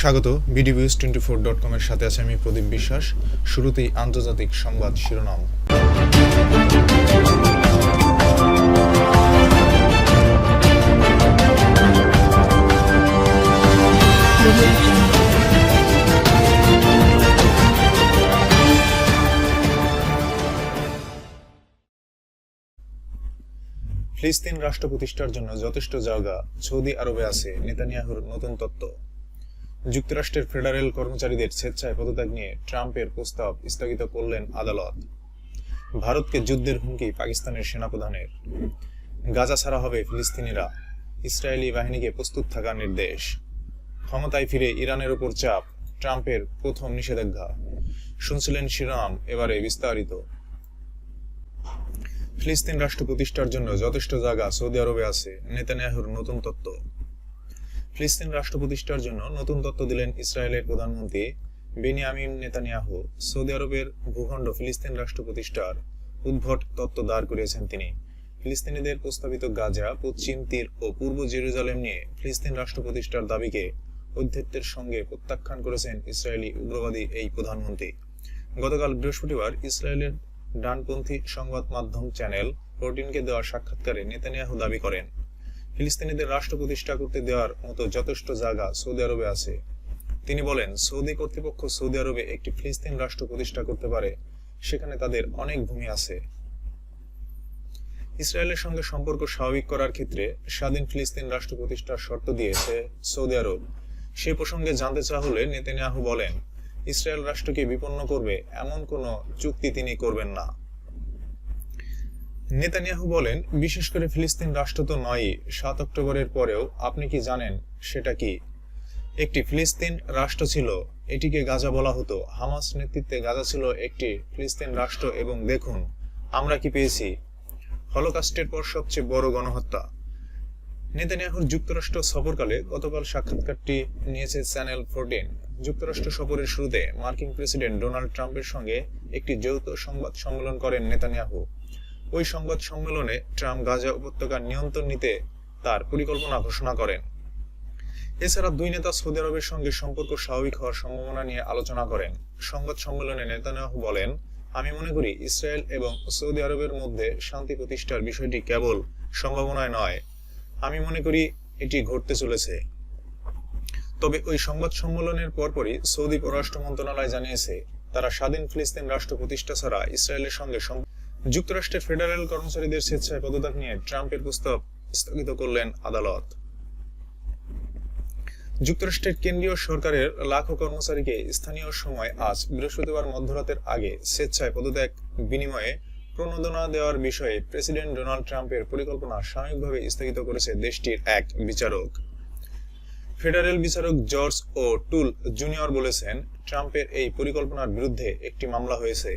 স্বাগত bdviews twenty four dot কমের সাথে আছে আমি প্রদীপ বিশ্বাস। শুরুতেই আন্তর্জাতিক সংবাদ শিরোনাম। ফিলিস্তিন রাষ্ট্র প্রতিষ্ঠার জন্য যথেষ্ট জায়গা সৌদি আরবে আছে, নেতানিয়াহুর নতুন তত্ত্ব। যুক্তরাষ্ট্রের ফেডারেল কর্মচারীদের স্বেচ্ছায় পদত্যাগ নিয়ে ট্রাম্পের প্রস্তাব স্থগিত করলেন আদালত। ভারতকে যুদ্ধের হুমকি পাকিস্তানের সেনাপ্রধানের। গাজা ছাড়া হবে ফিলিস্তিনিরা। ইসরায়েলি বাহিনীকে প্রস্তুত থাকার নির্দেশ। ক্ষমতায় ফিরে ইরানের উপর চাপ, ট্রাম্পের প্রথম নিষেধাজ্ঞা। শুনছিলেন শিরাম এবারে বিস্তারিত। ফিলিস্তিন রাষ্ট্র প্রতিষ্ঠার জন্য যথেষ্ট জায়গা সৌদি আরবে আছে। নেতানিয়াহুর নতুন তত্ত্ব। ফিলিস্তিন রাষ্ট্র প্রতিষ্ঠার জন্য নতুন তত্ত্ব দিলেন ইসরায়েলের প্রধানমন্ত্রী বেনিয়ামিন নেতানিয়াহু। সৌদি আরবের ভূখণ্ড ফিলিস্তিন রাষ্ট্র প্রতিষ্ঠার উদ্ভট তত্ত্ব দাঁড় করিয়েছেন তিনি। ফিলিস্তিনিদের প্রস্তাবিত গাজা, পশ্চিম তীর ও পূর্ব জেরুজালেম নিয়ে ফিলিস্তিন রাষ্ট্র প্রতিষ্ঠার দাবিকে ঔদ্ধত্যের সঙ্গে প্রত্যাখ্যান করেছেন ইসরায়েলি উগ্রবাদী এই প্রধানমন্ত্রী। গতকাল বৃহস্পতিবার ইসরায়েলের ডানপন্থী সংবাদ মাধ্যম চ্যানেল ফোরটিনকে দেওয়া সাক্ষাৎকারে নেতানিয়াহু দাবি করেন ফিলিস্তিনিদের রাষ্ট্র প্রতিষ্ঠা করতে দেওয়ার মতো যথেষ্ট জায়গা সৌদি আরবে আছে। তিনি বলেন, সৌদি কর্তৃপক্ষ সৌদি আরবে একটি ফিলিস্তিন রাষ্ট্র প্রতিষ্ঠা করতে পারে, সেখানে তাদের অনেক ভূমি আছে। ইসরায়েলের সঙ্গে সম্পর্ক স্বাভাবিক করার ক্ষেত্রে স্বাধীন ফিলিস্তিন রাষ্ট্র প্রতিষ্ঠার শর্ত দিয়েছে সৌদি আরব। সে প্রসঙ্গে জানতে চাওয়া হলে নেতানিয়াহু বলেন, ইসরায়েল রাষ্ট্রকে বিপন্ন করবে এমন কোনো চুক্তি তিনি করবেন না। নেতানিয়াহু বলেন, বিশেষ করে ফিলিস্তিন রাষ্ট্র তো নয়ই, সাত অক্টোবরের পরেও আপনি কি জানেন সেটা কি? একটি ফিলিস্তিন রাষ্ট্র ছিল, এটিকে গাজা বলা হতো। হামাস নেতৃত্বে গাজা ছিল একটি ফিলিস্তিন রাষ্ট্র এবং দেখুন, আমরা কি পেয়েছি? হলোকাস্টের পর সবচেয়ে বড় গণহত্যা। নেতানিয়াহুর যুক্তরাষ্ট্র সফরকালে গতকাল সাক্ষাৎকারটি নিয়েছে চ্যানেল ফোরটিন। যুক্তরাষ্ট্র সফরের শুরুতে মার্কিন প্রেসিডেন্ট ডোনাল্ড ট্রাম্পের সঙ্গে একটি যৌথ সংবাদ সম্মেলন করেন নেতানিয়াহু। ওই সংবাদ সম্মেলনে ট্রাম্প গাজা উপত্যকার নিয়ন্ত্রণ নিতে তার পরিকল্পনা ঘোষণা করেন। এছাড়া দুই নেতা সৌদি আরবের সঙ্গে সম্পর্ক স্বাভাবিক হওয়ার সম্ভাবনা নিয়ে আলোচনা করেন। সংবাদ সম্মেলনে নেতানিয়াহু বলেন, আমি মনে করি ইসরায়েল এবং সৌদি আরবের মধ্যে শান্তি প্রতিষ্ঠার বিষয়টি কেবল সম্ভাবনায় নয়। আমি মনে করি এটি ঘটতে চলেছে। তবে ওই সংবাদ সম্মেলনের পরপরই সৌদি পররাষ্ট্র মন্ত্রণালয় জানিয়েছে, তারা স্বাধীন ফিলিস্তিন রাষ্ট্র প্রতিষ্ঠা ছাড়া ইসরায়েলের সঙ্গে যুক্তরাষ্ট্রের ফেডারেল কর্মচারীদের স্বেচ্ছায় পদত্যাগ নিয়ে ট্রাম্পের প্রস্তাব স্থগিত করলেন আদালত। যুক্তরাষ্ট্রের কেন্দ্রীয় সরকারের লাখো কর্মচারীকে স্থানীয় সময় আজ বৃহস্পতিবার মধ্যরাতের আগে স্বেচ্ছায় পদত্যাগ বিনিময়ে প্রণোদনা দেওয়ার বিষয়ে প্রেসিডেন্ট ডোনাল্ড ট্রাম্পের পরিকল্পনা সাময়িকভাবে স্থগিত করেছে দেশটির এক বিচারক। ফেডারেল বিচারক জর্জ ও টুল জুনিয়র বলেছেন, ট্রাম্পের এই পরিকল্পনার বিরুদ্ধে একটি মামলা হয়েছে।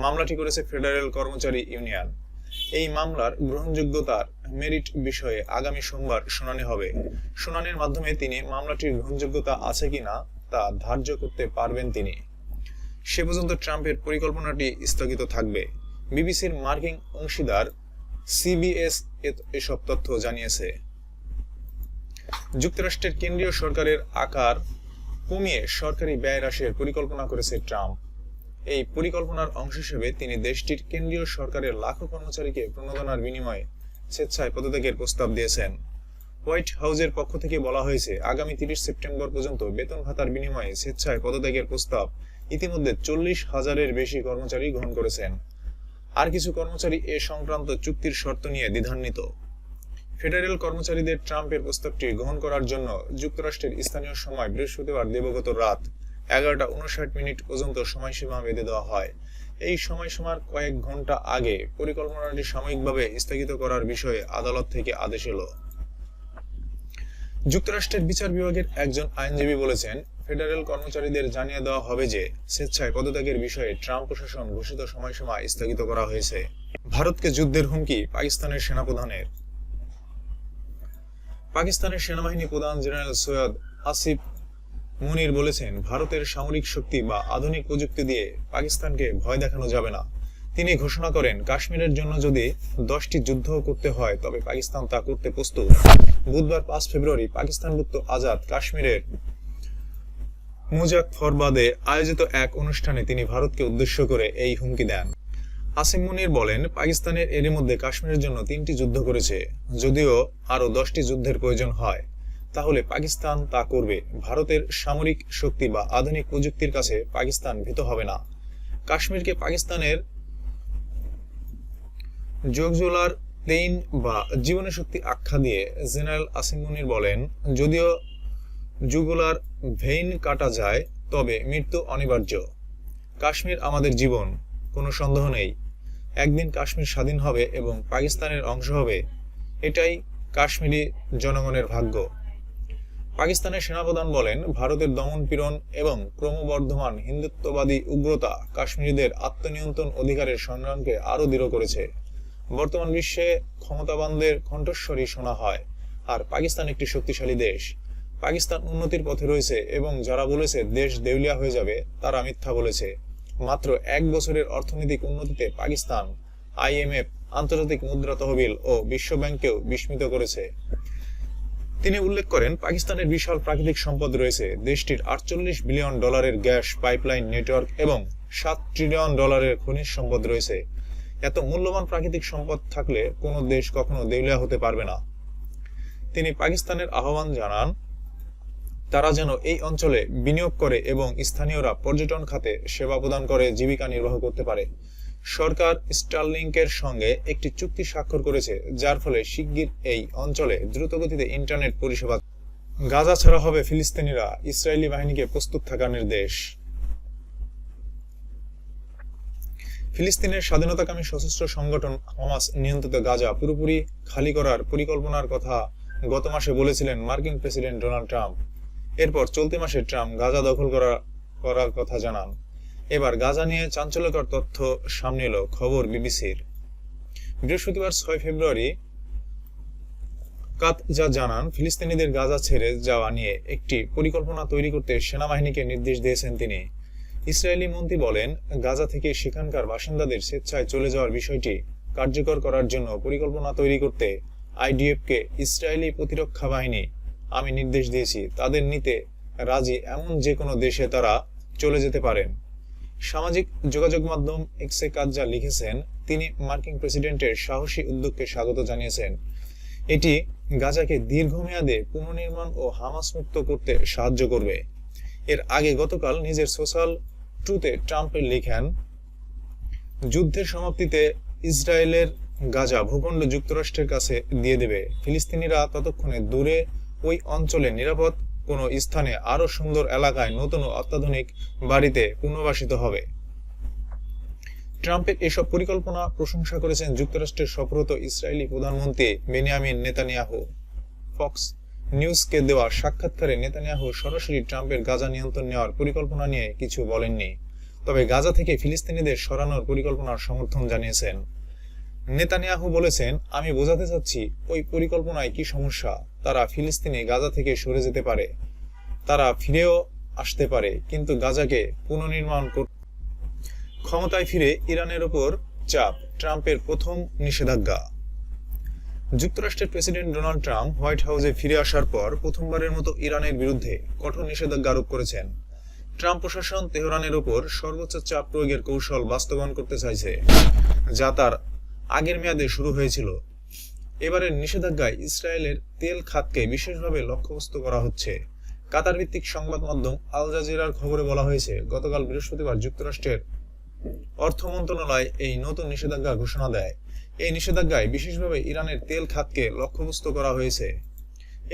মামলাটি করেছে ফেডারেল কর্মচারী ইউনিয়ন এই মামলার গ্রহণযোগ্যতার মেরিট বিষয়ে আগামী সোমবার শুনানি হবে। শুনানির মাধ্যমে তিনি মামলাটির গ্রহণযোগ্যতা আছে কিনা তা ধার্য করতে পারবেন তিনি। সে পর্যন্ত ট্রাম্পের পরিকল্পনাটি স্থগিত থাকবে। বিবিসির মার্কিং অংশীদার সিবিএস এসব তথ্য জানিয়েছে। যুক্তরাষ্ট্রের কেন্দ্রীয় সরকারের আকার কমিয়ে সরকারি ব্যয় হ্রাসের পরিকল্পনা করেছে ট্রাম্প। এই পরিকল্পনার অংশ হিসেবে তিনি দেশটির কেন্দ্রীয় সরকারের লাখো কর্মচারীকে প্রণোদনার বিনিময়ে স্বেচ্ছায় পদত্যাগের প্রস্তাব দিয়েছেন। হোয়াইট হাউসের পক্ষ থেকে বলা হয়েছে, আগামী তিরিশ সেপ্টেম্বর পর্যন্ত বেতন ভাতার বিনিময়ে স্বেচ্ছায় পদত্যাগের প্রস্তাব ইতিমধ্যে চল্লিশ হাজারের বেশি কর্মচারী গ্রহণ করেছেন। আর কিছু কর্মচারী এ সংক্রান্ত চুক্তির শর্ত নিয়ে দ্বিধান্বিত। ফেডারেল কর্মচারীদের ট্রাম্পের প্রস্তাবটি গ্রহণ করার জন্য যুক্তরাষ্ট্রের স্থানীয় সময় বৃহস্পতিবার দেবগত রাত এগারোটা উনষাট মিনিট পর্যন্ত সময়সীমা বেঁধে দেওয়া হয়। এই সময়সীমার কয়েক ঘণ্টা আগে পরিকল্পনাটি সাময়িকভাবে স্থগিত করার বিষয়ে আদালত থেকে আদেশ এলো। যুক্তরাষ্ট্রের বিচার বিভাগের একজন আইনজীবী বলেছেন, ফেডারেল কর্মচারীদের জানিয়ে দেওয়া হবে যে স্বেচ্ছায় পদত্যাগের বিষয়ে ট্রাম্প প্রশাসন ঘোষিত সময়সীমা স্থগিত করা হয়েছে। ভারতকে যুদ্ধের হুমকি পাকিস্তানের সেনাপ্রধানের। পাকিস্তানের সেনাবাহিনী প্রধান জেনারেল সৈয়দ আসিফ মুনির বলেছেন, ভারতের সামরিক শক্তি বা আধুনিক প্রযুক্তি দিয়ে পাকিস্তানকে ভয় দেখানো যাবে না। তিনি ঘোষণা করেন, কাশ্মীরের জন্য যদি দশটি যুদ্ধ করতে হয়, তবে পাকিস্তান তা করতে প্রস্তুত। বুধবার পাঁচ ফেব্রুয়ারি পাকিস্তানভুক্ত আজাদ কাশ্মীরের মুজাফফরবাদে আয়োজিত এক অনুষ্ঠানে তিনি ভারতকে উদ্দেশ্য করে এই হুমকি দেন। আসিম মুনির বলেন, পাকিস্তানের এরই মধ্যে কাশ্মীরের জন্য তিনটি যুদ্ধ করেছে, যদিও আরও দশটি যুদ্ধের প্রয়োজন হয়। তাহলে পাকিস্তান তা করবে। ভারতের সামরিক শক্তি বা আধুনিক প্রযুক্তির কাছে পাকিস্তান ভীত হবে না। কাশ্মীরকে পাকিস্তানের জগজোলার প্লেইন বা জীবনী শক্তি আখ্যা দিয়ে জেনারেল আসিম মুনির বলেন, যদিও যুগলার ভেইন কাটা যায়, তবে মৃত্যু অনিবার্য। কাশ্মীর আমাদের জীবন, কোনো সন্দেহ নেই। একদিন কাশ্মীর স্বাধীন হবে এবং পাকিস্তানের অংশ হবে। এটাই কাশ্মীরি জনগণের ভাগ্য। পাকিস্তানের সেনাপ্রধান বলেন, ভারতের দমন পীড়ন এবং ক্রমবর্ধমান হিন্দুত্ববাদী উগ্রতা কাশ্মীরিদের আত্মনিয়ন্ত্রণ অধিকারের সংগ্রামকে আরও দৃঢ় করেছে। বর্তমান বিশ্বে ক্ষমতাবানদের কণ্ঠস্বরই শোনা হয়, আর পাকিস্তান একটি শক্তিশালী দেশ। পাকিস্তান উন্নতির পথে রয়েছে এবং যারা বলেছে দেশ দেউলিয়া হয়ে যাবে, তারা মিথ্যা বলেছে। মাত্র এক বছরের অর্থনৈতিক উন্নতিতে পাকিস্তান আইএমএফ, আন্তর্জাতিক মুদ্রা তহবিল ও বিশ্ব ব্যাংকেও বিস্মিত করেছে। তিনি উল্লেখ করেন, পাকিস্তানের বিশাল প্রাকৃতিক সম্পদ রয়েছে। দেশটির আটচল্লিশ বিলিয়ন ডলারের গ্যাস, পাইপলাইন নেটওয়ার্ক এবং সাত ট্রিলিয়ন ডলারের খনিজ সম্পদ রয়েছে। এত মূল্যবান প্রাকৃতিক সম্পদ থাকলে কোনো দেশ কখনো দেউলিয়া হতে পারবে না। তিনি পাকিস্তানের আহ্বান জানান, তারা যেন এই অঞ্চলে বিনিয়োগ করে এবং স্থানীয়রা পর্যটন খাতে সেবা প্রদান করে, জীবিকা নির্বাহ করতে পারে। সরকার স্টারলিংকের সঙ্গে একটি চুক্তি স্বাক্ষর করেছে, যার ফলে শিগগির এই অঞ্চলে দ্রুতগতিতে ইন্টারনেট পরিষেবা গাজা ছাড়া হবে ফিলিস্তিনিরা। ইসরায়েলি বাহিনীকে প্রস্তুত থাকার নির্দেশ। ফিলিস্তিনের স্বাধীনতাকামী সশস্ত্র সংগঠন হামাস নিয়ন্ত্রিত গাজা পুরোপুরি খালি করার পরিকল্পনার কথা গত মাসে বলেছিলেন মার্কিন প্রেসিডেন্ট ডোনাল্ড ট্রাম্প। এরপর চলতি মাসে ট্রাম্প গাজা দখল করা, করার কথা জানান। এবার গাজা নিয়ে চাঞ্চল্যকর তথ্য সামনে এলো খবর বিবিসির। বৃহস্পতিবার ছয় ফেব্রুয়ারি কাত যা জানান, ফিলিস্তিনিদের গাজা ছেড়ে যাওয়া নিয়ে একটি পরিকল্পনা তৈরি করতে সেনাবাহিনীকে নির্দেশ দিয়েছেন তিনি। ইসরায়েলি মন্ত্রী বলেন, গাজা থেকে সেখানকার বাসিন্দাদের স্বেচ্ছায় চলে যাওয়ার বিষয়টি কার্যকর করার জন্য পরিকল্পনা তৈরি করতে আইডিএফকে ইসরায়েলি প্রতিরক্ষা বাহিনী আমি নির্দেশ দিয়েছি। তাদের নিতে রাজি এমন যে কোনো দেশে তারা চলে যেতে পারেন। সামাজিক যোগাযোগ মাধ্যম এক্সে কাজ যা লিখেছেন, তিনি মার্কিন প্রেসিডেন্টের সাহসী উদ্যোগকে স্বাগত জানিয়েছেন। এটি গাজাকে দীর্ঘমেয়াদে পুনর্নির্মাণ ও হামাস মুক্ত করতে সাহায্য করবে। এর আগে গতকাল নিজের সোশ্যাল ট্রুতে ট্রাম্প লিখেন, যুদ্ধের সমাপ্তিতে ইসরায়েলের গাজা ভূখণ্ড যুক্তরাষ্ট্রের কাছে দিয়ে দেবে। ফিলিস্তিনিরা ততক্ষণে দূরে ওই অঞ্চলে নিরাপদ কোনো স্থানে আরও সুন্দর এলাকায় নতুন অত্যাধুনিক বাড়িতে পুনর্বাসিত হবে। ট্রাম্পের এসব পরিকল্পনা প্রশংসা করেছেন যুক্তরাষ্ট্রের সফরত ইসরায়েলি প্রধানমন্ত্রী বেনিয়ামিন নেতানিয়াহু। ফক্স নিউজকে দেওয়া সাক্ষাৎকারে নেতানিয়াহু সরাসরি ট্রাম্পের গাজা নিয়ন্ত্রণ নেওয়ার পরিকল্পনা নিয়ে কিছু বলেননি, তবে গাজা থেকে ফিলিস্তিনিদের সরানোর পরিকল্পনার সমর্থন জানিয়েছেন। নেতানিয়াহু বলেছেন, আমি বোঝাতে চাচ্ছি, ওই পরিকল্পনায় কি সমস্যা? তারা ফিলিস্তিনে গাজা থেকে সরে যেতে পারে। তারা ফিরেও আসতে পারে, কিন্তু গাজাকে পুনর্নির্মাণ ক্ষমতায় ফিরে ইরানের ওপর চাপ, ট্রাম্পের প্রথম নিষেধাজ্ঞা। যুক্তরাষ্ট্রের প্রেসিডেন্ট ডোনাল্ড ট্রাম্প হোয়াইট হাউসে ফিরে আসার পর প্রথমবারের মতো ইরানের বিরুদ্ধে কঠোর নিষেধাজ্ঞা আরোপ করেছেন। ট্রাম্প প্রশাসন তেহরানের ওপর সর্বোচ্চ চাপ প্রয়োগের কৌশল বাস্তবায়ন করতে চাইছে, যা তার আগের মেয়াদে শুরু হয়েছিল। এবারের নিষেধাজ্ঞায় ইসরায়েলের তেল খাতকে বিশেষভাবে লক্ষ্যবস্তু করা হচ্ছে। কাতার ভিত্তিক সংবাদ মাধ্যম আল জাজিরার খবরে বলা হয়েছে, গতকাল বৃহস্পতিবার যুক্তরাষ্ট্রের অর্থ মন্ত্রণালয় এই নতুন নিষেধাজ্ঞা ঘোষণা দেয়। এই নিষেধাজ্ঞায় বিশেষভাবে ইরানের তেল খাতকে লক্ষ্যবস্তু করা হয়েছে।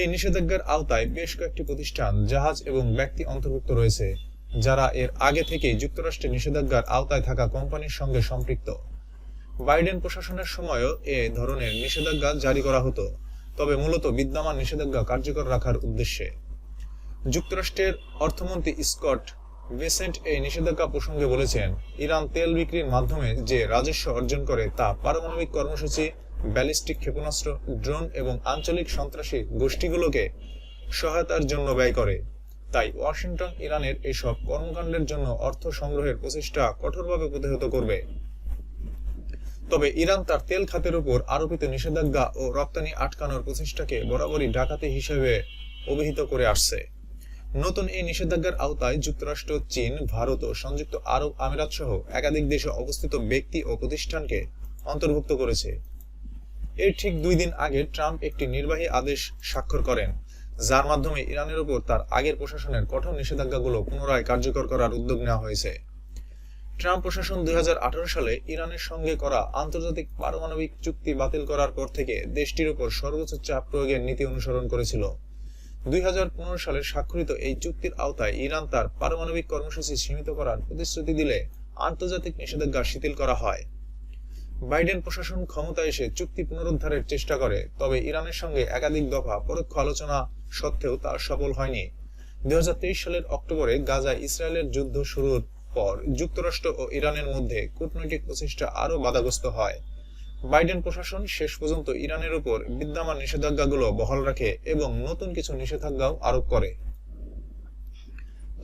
এই নিষেধাজ্ঞার আওতায় বেশ কয়েকটি প্রতিষ্ঠান, জাহাজ এবং ব্যক্তি অন্তর্ভুক্ত রয়েছে, যারা এর আগে থেকে যুক্তরাষ্ট্রের নিষেধাজ্ঞার আওতায় থাকা কোম্পানির সঙ্গে সম্পৃক্ত। বাইডেন প্রশাসনের সময়ও এ ধরনের নিষেধাজ্ঞা জারি করা হতো, তবে মূলত বিদ্যমান নিষেধাজ্ঞা কার্যকর রাখার উদ্দেশ্যে। যুক্তরাষ্ট্রের অর্থমন্ত্রী স্কট বেসেন্ট এই নিষেধাজ্ঞা প্রসঙ্গে বলেছেন, ইরান তেল বিক্রির মাধ্যমে যে রাজস্ব অর্জন করে তা পারমাণবিক কর্মসূচি, ব্যালিস্টিক ক্ষেপণাস্ত্র, ড্রোন এবং আঞ্চলিক সন্ত্রাসী গোষ্ঠীগুলোকে সহায়তার জন্য ব্যয় করে। তাই ওয়াশিংটন ইরানের এসব কর্মকাণ্ডের জন্য অর্থ সংগ্রহের প্রচেষ্টা কঠোরভাবে প্রতিহত করবে। তবে ইরান তার তেল খাতের উপর আরোপিত নিষেধাজ্ঞা ও রপ্তানি আটকানোর প্রচেষ্টাকে বরাবরই ডাকাতি হিসেবে অভিহিত করে আসছে। নতুন এই নিষেধাজ্ঞার আওতায় যুক্তরাষ্ট্র, চীন, ভারত ও সংযুক্ত আরব আমিরাত সহ একাধিক দেশে অবস্থিত ব্যক্তি ও প্রতিষ্ঠানকে অন্তর্ভুক্ত করেছে। এর ঠিক দুই দিন আগে ট্রাম্প একটি নির্বাহী আদেশ স্বাক্ষর করেন, যার মাধ্যমে ইরানের উপর তার আগের প্রশাসনের কঠোর নিষেধাজ্ঞাগুলো পুনরায় কার্যকর করার উদ্যোগ নেওয়া হয়েছে। ট্রাম্প প্রশাসন দুই হাজার আঠারো সালে ইরানের সঙ্গে করা আন্তর্জাতিক পারমাণবিক চুক্তি বাতিল করার পর থেকে দেশটির উপর সর্বোচ্চ চাপ প্রয়োগের নীতি অনুসরণ করেছিল। দুই সালে স্বাক্ষরিত এই চুক্তির আওতায় ইরান তার পারমাণবিক কর্মসূচি সীমিত করার প্রতিশ্রুতি দিলে আন্তর্জাতিক নিষেধাজ্ঞা শিথিল করা হয়। বাইডেন প্রশাসন ক্ষমতায় এসে চুক্তি পুনরুদ্ধারের চেষ্টা করে, তবে ইরানের সঙ্গে একাধিক দফা পরোক্ষ আলোচনা সত্ত্বেও তা সফল হয়নি। দুই হাজার তেইশ সালের অক্টোবরে গাজায় ইসরায়েলের যুদ্ধ শুরুর পর যুক্তরাষ্ট্র ও ইরানের মধ্যে কূটনৈতিক প্রচেষ্টা আরও বাধাগ্রস্ত হয়। বাইডেন প্রশাসন শেষ পর্যন্ত ইরানের উপর বিদ্যমান নিষেধাজ্ঞাগুলো বহাল রাখে এবং নতুন কিছু নিষেধাজ্ঞাও আরোপ করে।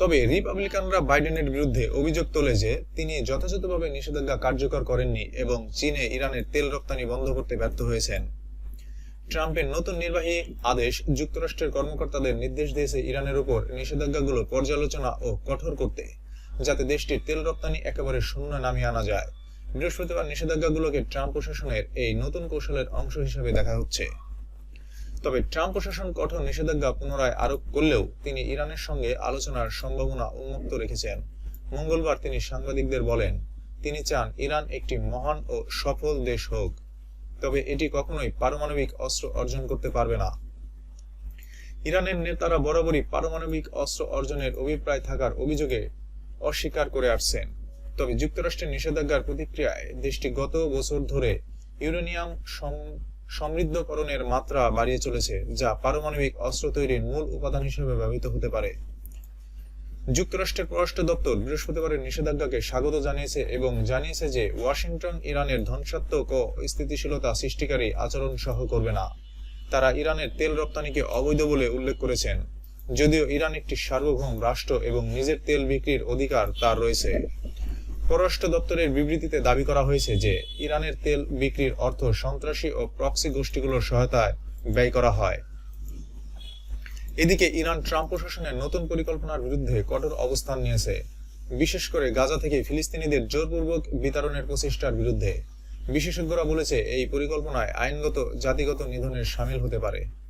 তবে রিপাবলিকানরা বাইডেনের বিরুদ্ধে অভিযোগ তোলে যে তিনি যথাযথভাবে নিষেধাজ্ঞা কার্যকর করেননি এবং চীনে ইরানের তেল রপ্তানি বন্ধ করতে ব্যর্থ হয়েছেন। ট্রাম্পের নতুন নির্বাহী আদেশ যুক্তরাষ্ট্রের কর্মকর্তাদের নির্দেশ দিয়েছে ইরানের উপর নিষেধাজ্ঞাগুলো পর্যালোচনা ও কঠোর করতে। যাতে দেশটির তেল রপ্তানি একেবারে শূন্য নামিয়ে আনা যায়। বৃহস্পতিবার নিষেধাজ্ঞাগুলোকে ট্রাম্প প্রশাসনের এই নতুন কৌশলের অংশ হিসেবে দেখা হচ্ছে। তবে ট্রাম্প প্রশাসন কঠোর নিষেধাজ্ঞা পুনরায় আরোপ করলেও তিনি ইরানের সঙ্গে আলোচনার সম্ভাবনা উন্মুক্ত রেখেছেন। মঙ্গলবার তিনি সাংবাদিকদের বলেন, তিনি চান ইরান একটি মহান ও সফল দেশ হোক। তবে এটি কখনোই পারমাণবিক অস্ত্র অর্জন করতে পারবে না। ইরানের নেতারা বরাবরই পারমাণবিক অস্ত্র অর্জনের অভিপ্রায় থাকার অভিযোগে অস্বীকার করে আসছেন। তবে যুক্তরাষ্ট্রের নিষেধাজ্ঞার প্রতিক্রিয়ায় দেশটি গত বছর ধরে ইউরেনিয়াম সমৃদ্ধকরণের মাত্রা বাড়িয়ে চলেছে, যা পারমাণবিক অস্ত্র তৈরির মূল উপাদান হিসেবে ব্যবহৃত হতে পারে। যুক্তরাষ্ট্রের পররাষ্ট্র দপ্তর বৃহস্পতিবারের নিষেধাজ্ঞাকে স্বাগত জানিয়েছে এবং জানিয়েছে যে ওয়াশিংটন, ইরানের ধ্বংসাত্মক ও স্থিতিশীলতা সৃষ্টিকারী আচরণ সহ করবে না। তারা ইরানের তেল রপ্তানিকে অবৈধ বলে উল্লেখ করেছেন। যদিও ইরান একটি সার্বভৌম রাষ্ট্র এবং নিজের তেল বিক্রির অধিকার তার রয়েছে। পররাষ্ট্র দপ্তরের বিবৃতিতে দাবি করা হয়েছে যে, ইরানের তেল বিক্রির অর্থ সন্ত্রাসী ও প্রক্সি গোষ্ঠীগুলোর সহায়তায় ব্যয় করা হয়। এদিকে ইরান ট্রাম্প প্রশাসনের নতুন পরিকল্পনার বিরুদ্ধে কঠোর অবস্থান নিয়েছে। বিশেষ করে গাজা থেকে ফিলিস্তিনিদের জোরপূর্বক বিতরণের প্রচেষ্টার বিরুদ্ধে। বিশেষজ্ঞরা বলেছে, এই পরিকল্পনায় আইনগত, জাতিগত নিধনের সামিল হতে পারে।